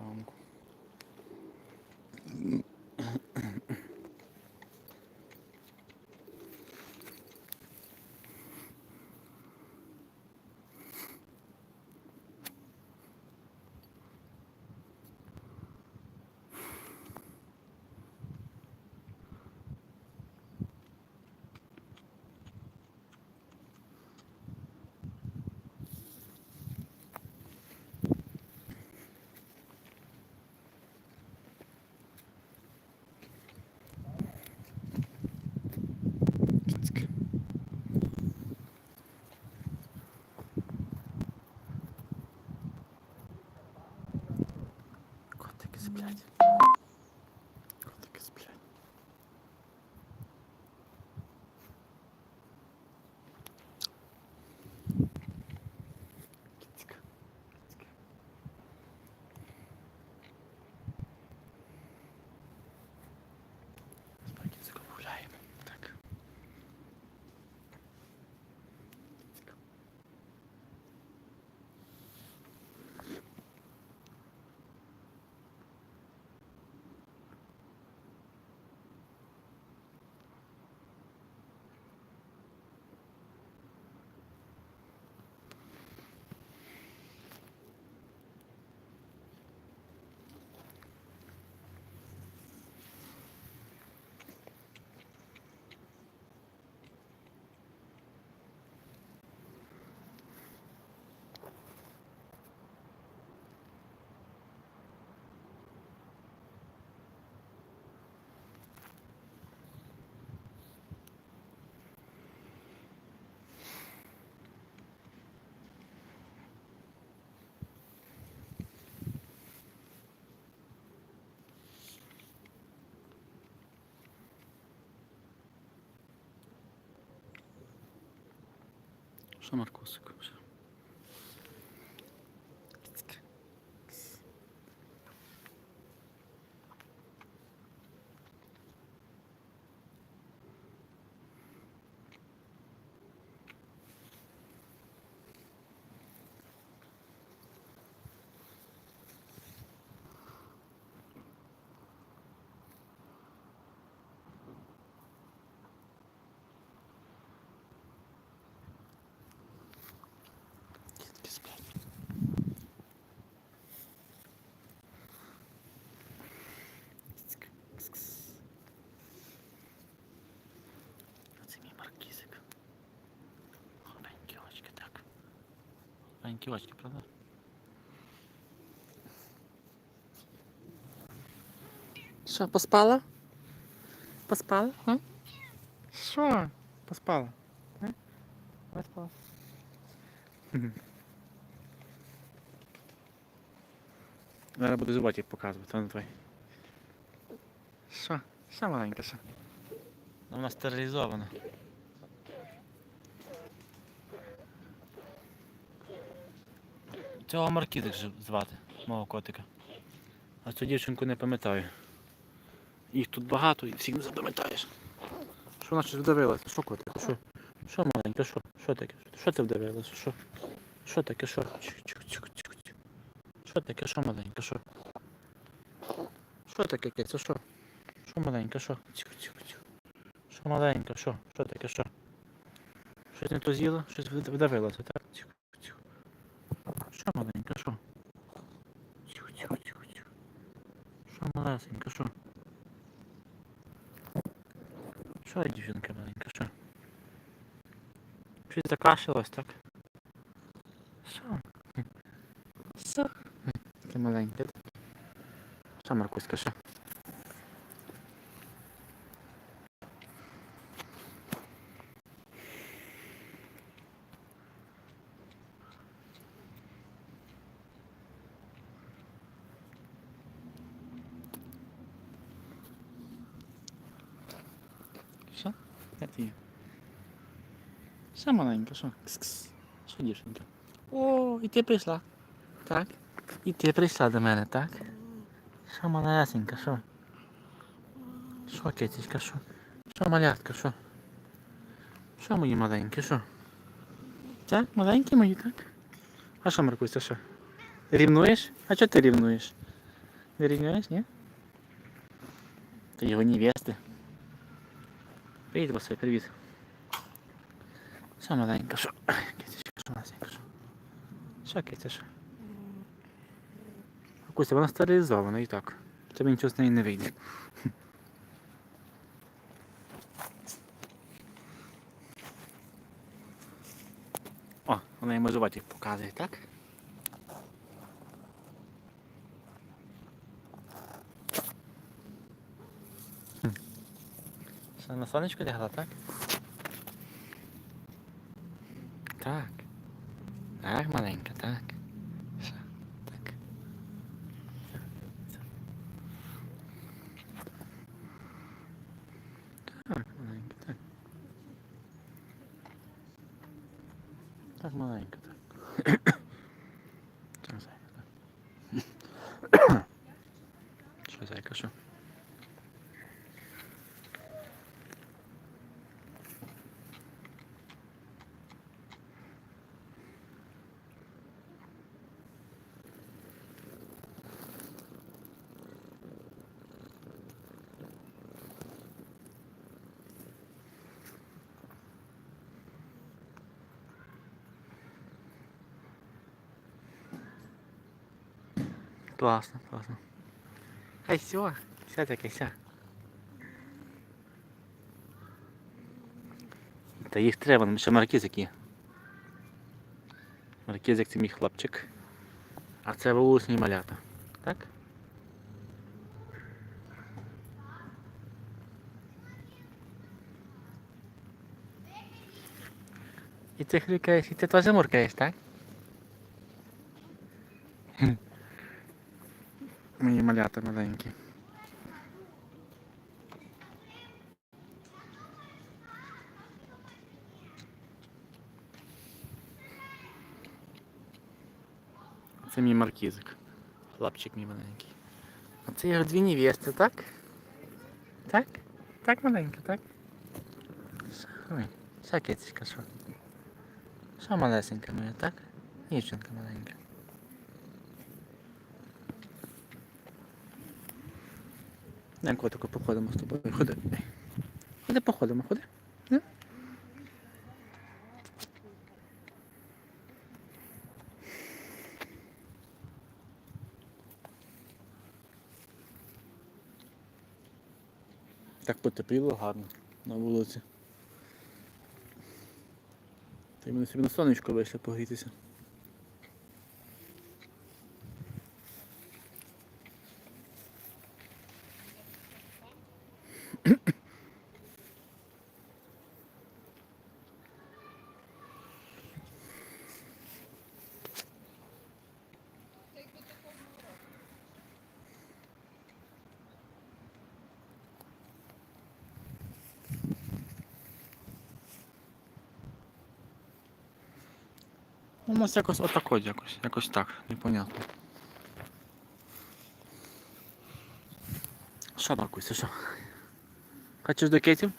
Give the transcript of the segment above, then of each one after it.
Assalamu. Котики Що Маркусик? Що? Кіцька. Кітки сплять. Кіцька. Кс-кс. Оце мій маркізик. Маленькі очки, так. Маленькі очки, правда? Що, поспала? Поспала? А? Що? Поспала? А? Поспала. Зараз буду зубатик показувати, а не твій. Що? Що маленька, що? Ну, Вона стерилізована. Цього Маркізик звати, мого котика. А цю дівчинку не пам'ятаю. Їх тут багато і всіх не запам'ятаєш. Що вона щось вдавилася? Що котик? Що? Що маленька? Що? Що таке? Що ти вдавилася? Що? Що таке? Що? Що таке? Що маленька? Що? Що таке киця? Що? Що маленька? Що? Що маленька? Що? Що таке? Що? Щось не то з'їла? Щось вд- вдавилося, так? Що маленька? Що? Тихо, тихо, тихо, тихо. Що малесенька? Що? Що дівчинка маленька? Що? Щось закашлялась, так? Що? Що? Ти маленька. Що, Маркуська? Що? Де ти є? Що маленька, що? Що? О, і ти прийшла. Так? І ти прийшла до мене, так? Що малесенька, що? Що, китечка, що? Що малятка, що? Що мої маленькі, що? Так, маленькі мої, так? А що, Маркуся, що? Рівнуєш? А чого ти рівнуєш? Не рівняєш, ні? Ти його невести. Привіт, Василь, привіт. Що маленька, що? Китечка, що маленька, що? Що, що? Куся, вона стерилізована і так. Тебе нічого з неї не вийде. О, вона йому животик показує, так? Що, на сонечко лягла? Так. Так, маленька, так. Що? Так. Так, маленька, так. Так. Так, зайка, так. Що, зайка, що? Класно, класно. Хай все, все таке, все. Та їх треба, ще маркізик є. Маркізик це мій хлопчик. А це вуличні малята. Так? І ти хрюкаєш, і ти теж муркаєш, так? Мої малята маленькі. Це мій маркізик. Хлопчик мій маленький. А це його дві невести, так? Так? Так, маленька, так? Ой, що кицечка, що? Що малесенька моя, так? Дівчинка маленька. Дай котику походимо з тобою. Ходи. Ходи походимо, ходи. Не? Так потепліло гарно на вулиці. Та й мене собі на сонечко вийшли погрітися. Нас якось отако якось, якось так, непонятно. Що, Маркусь, що? Хочеш до кетів?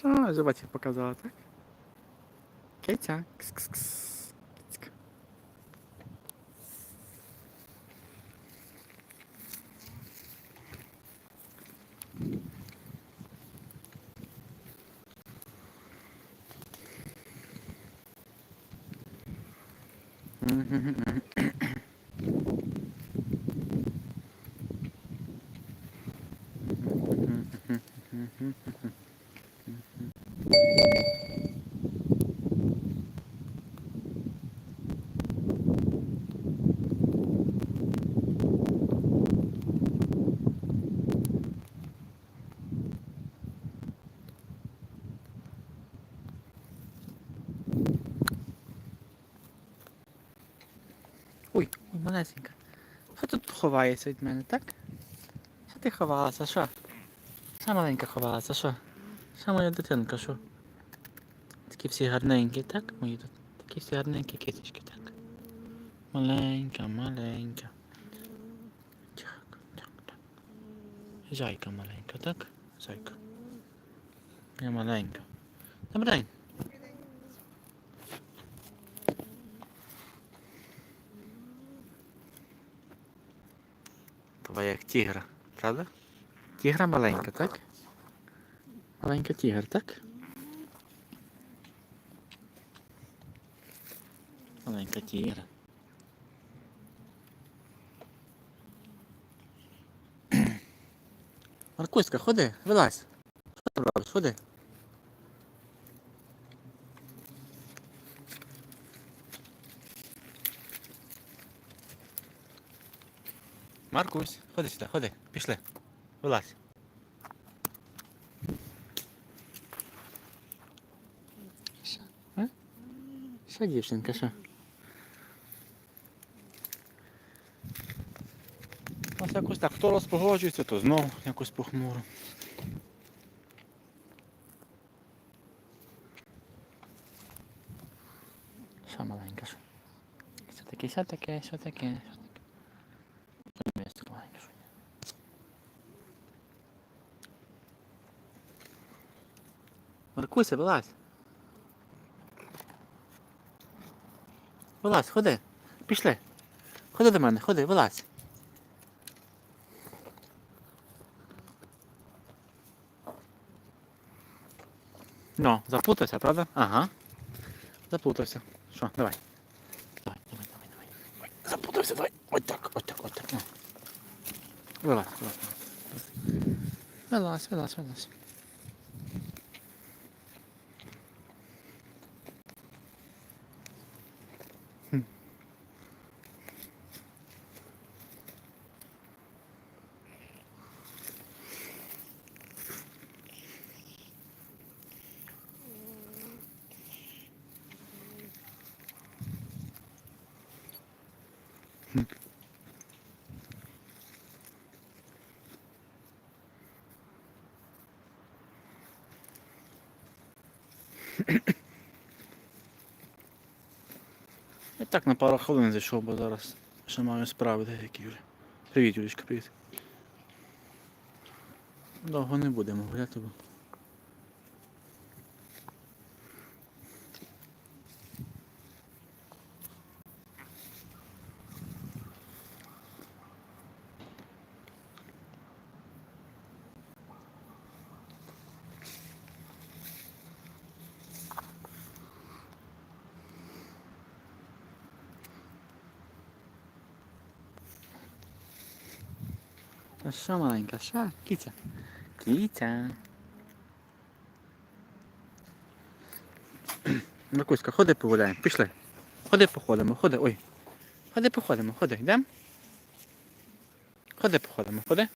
Все, животик показала, так? Китя. Кс -кс -кс. Mm-hmm. Малесенька. Що тут ховається від мене, так? Що ти ховалася, що? Що маленька ховалася, що? Що моя дитинка, що? Такі всі гарненькі, так? Мої тут. Такі всі гарненькі кисечки, так? Маленька, маленька. Так, так, так. Зайка маленька, так? Зайка. Я маленька. Добрий день. Твоя як тігра, правда? Тігра маленька, так? Маленька тігр, так? Маленька тігра. Маркуська, ходи, вилазь. Що? Ходи. Маркусь, ходи сюди, ходи, пішли. Вилазь. Що? А? Що, дівчинка, що? Ось якось так, хто розпогоджується, то знову якось похмуро. Що маленька, що? Що таке, що таке, що таке, що таке? Що не місце маленьке, що? Маркуся, вилазь. Вилазь, ходи. Пішли. Ходи до мене, ходи, вилазь. Ну, запутався, правда? Ага. Запутався. Що, давай. Давай, давай, давай, давай. Ой, запутався, давай. Ось так, ось так, ось так. Ну. Вилазь, вилазь. Вилазь, вилазь, вилазь. Так на пару хвилин зайшов, бо зараз ще маю справи деякі вже. Привіт, Юлічка, привіт. Довго не будемо гуляти, бо. Що маленька, ша, Кіця. Кіця. Маркуська, ходи погуляємо. Пішли. Ходи походимо, ходи, ой. Ходи походимо, ходи, йдемо? Ходи походимо, ходи.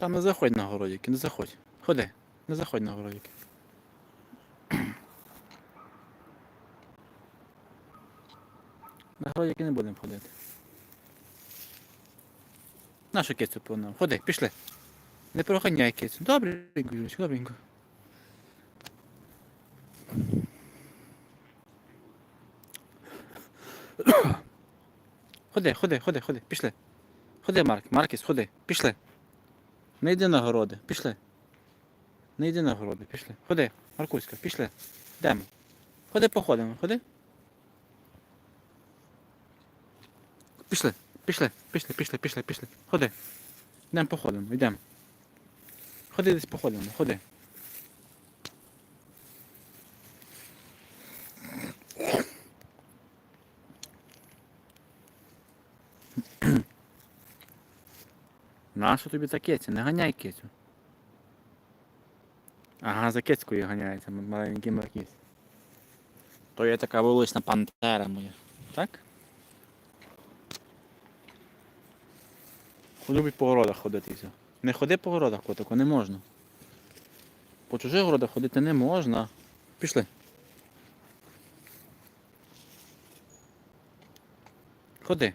Там не заходь на городики, не заходь. Ходи, не заходь на городики. На городики не будемо ходити. Нашу кицю повинна. Ходи, пішли. Не проганяй кицю. Добренько, Юлечка, добренько. Ходи, ходи, ходи, ходи, пішли. Ходи, Марк, Маркіс, ходи, пішли. Не йди на городи, пішли. Не йди на городи, пішли. Ходи, Маркуська, пішли. Йдемо. Ходи походимо, ходи. Пішли, пішли, пішли, пішли, пішли, пішли. Ходи. Йдемо походимо, йдемо. Ходи десь походимо, ходи. Нащо тобі та киця? Не ганяй кицю. Ага, за кицькою ганяється маленький маркіз. То є така вулична пантера моя. Так? Любить по городах ходити все. Не ходи по городах, котику, не можна. По чужих городах ходити не можна. Пішли. Ходи.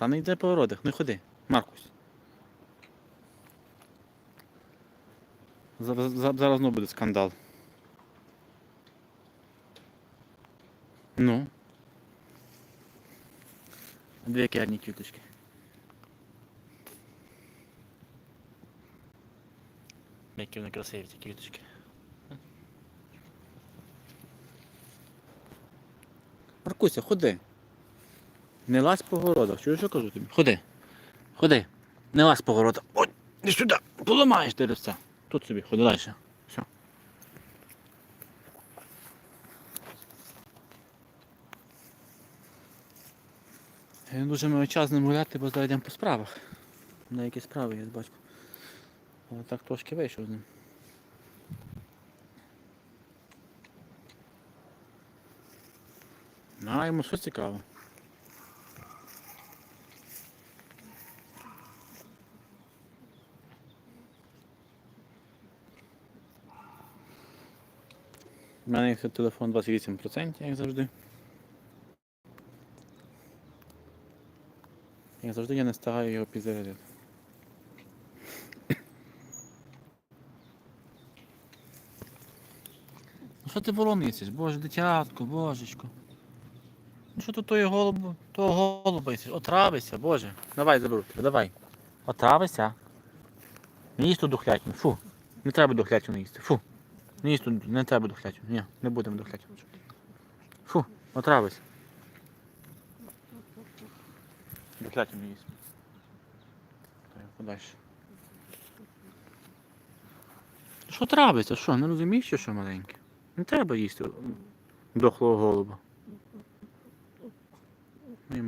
Та не йде по городах, не ходи. Маркус. Зараз, зараз, знову буде скандал. Ну. Дві які гарні квіточки. Які вони красиві ці квіточки. Маркуся, ходи. Не лазь по городах. Чуєш, що кажу тобі? Ходи. Ходи. Не лазь по городах. Ой, не сюди. Поламаєш деревця. Тут собі, ходи далі. Все. Я дуже маю час з ним гуляти, бо зараз йдемо по справах. На які справи я бачу. Але так трошки вийшов з ним. А, йому що цікаво. У мене телефон 28%, як завжди. Як завжди я не встигаю його підзарядити. Ну що ти волонисиш? Боже, дитятко, божечко. Ну що тут тої голубу, того голуба їсиш? Отравися, боже. Давай заберу тебе, давай. Отравися. Не їсть ту духлятину. Фу. Не треба духлятину їсти. Фу. Їсть тут, не треба духлятину. Ні, не будемо духлятину. Фу, отравися. Духлятину їсть. Так, подальше. Що травиться? Що, не розумієш, що, маленьке? Не треба їсти дохлого голуба. Ну і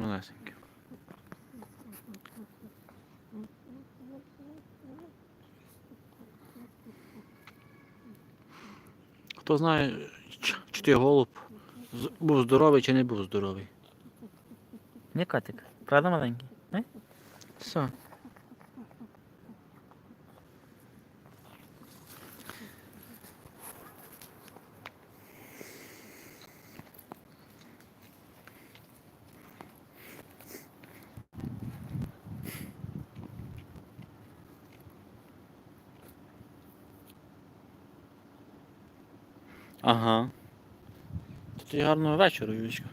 Хто знає, чи ти голуб був здоровий чи не був здоровий. Не котик, правда маленький? Не? Все. Ага. Тоді гарного вечора, Юлічка.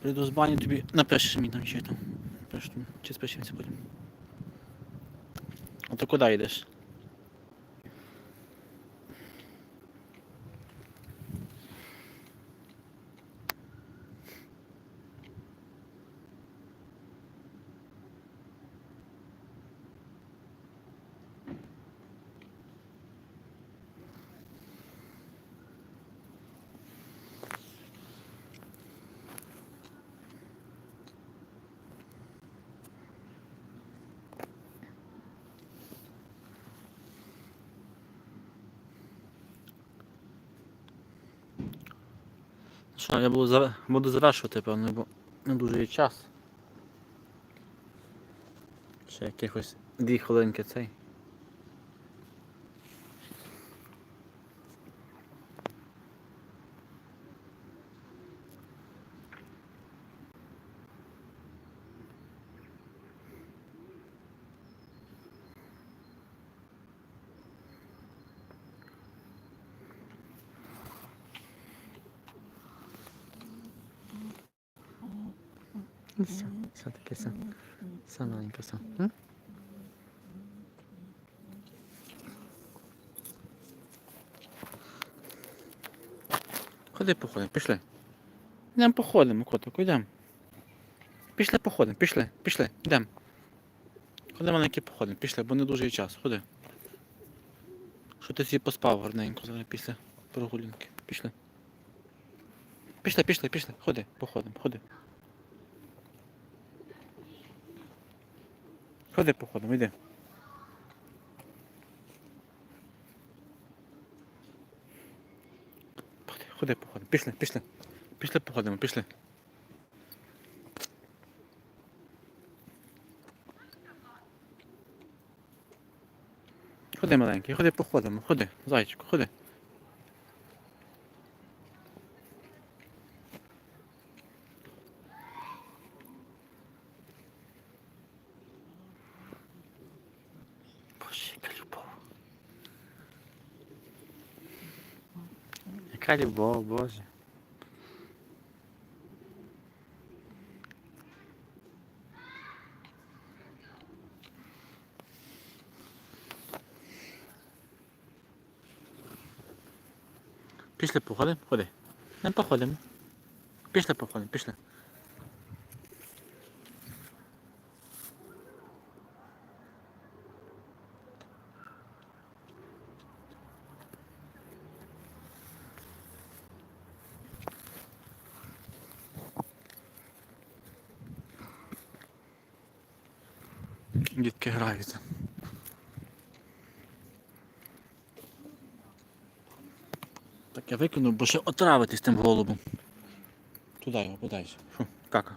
Прийду з бані тобі напишеш мені там чи там. Напишеш там, чи спишемося потім. А то куди йдеш? Що, я буду, буду завершувати, певно, бо не дуже є час. Ще якихось дві хвилинки цей. Все, все таке все. Все маленьке все. Ходи походимо, пішли. Йдемо походимо, котику, йдемо. Пішли походимо, пішли, пішли, йдемо. Ходи маленький походимо, пішли, бо не дуже є час, ходи. Що ти всі поспав гарненько зараз після прогулянки. Пішли. Пішли, пішли, пішли, ходи, походимо, ходи. Ходи походом, йди. Ходи, ходи походом, пішли, пішли. Пішли походимо, пішли. Ходи маленький, ходи походимо, ходи, зайчику, ходи. Яка любов. Пішли походимо, ходи. Не походимо. Пішли походимо, пішли. Так я викину, бо ще отравитись тим голубом. Туди його. Фу, кака.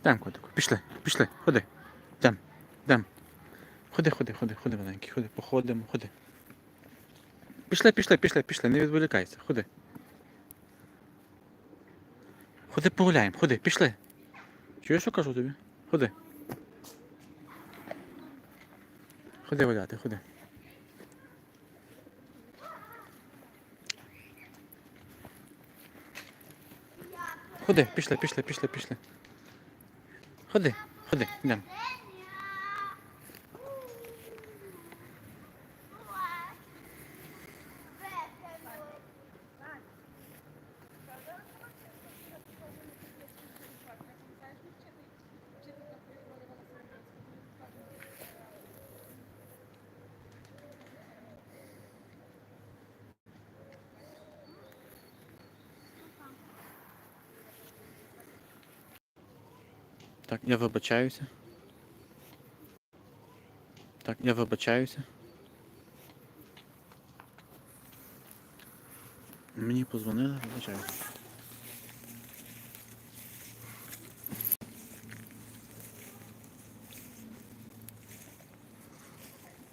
Йдем, котику, пішли, пішли, ходи. Йдем, йдем. Ходи, ходи, ходи, ходи, маленький, ходи, походимо, ходи. Пішли, пішли, пішли, пішли, не відволікайся, ходи. Ходи погуляємо, ходи, пішли. Чуєш, що кажу тобі? Ходи. Ходи гуляти, ходи. Ходи, пішли, пішли, пішли, пішли. Ходи, ходи, йдемо. Так, я вибачаюся. Так, я вибачаюся. Мені позвонили, вибачаюся.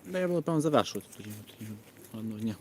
Да, я було, певно, завершувати тоді. Ладно, ні.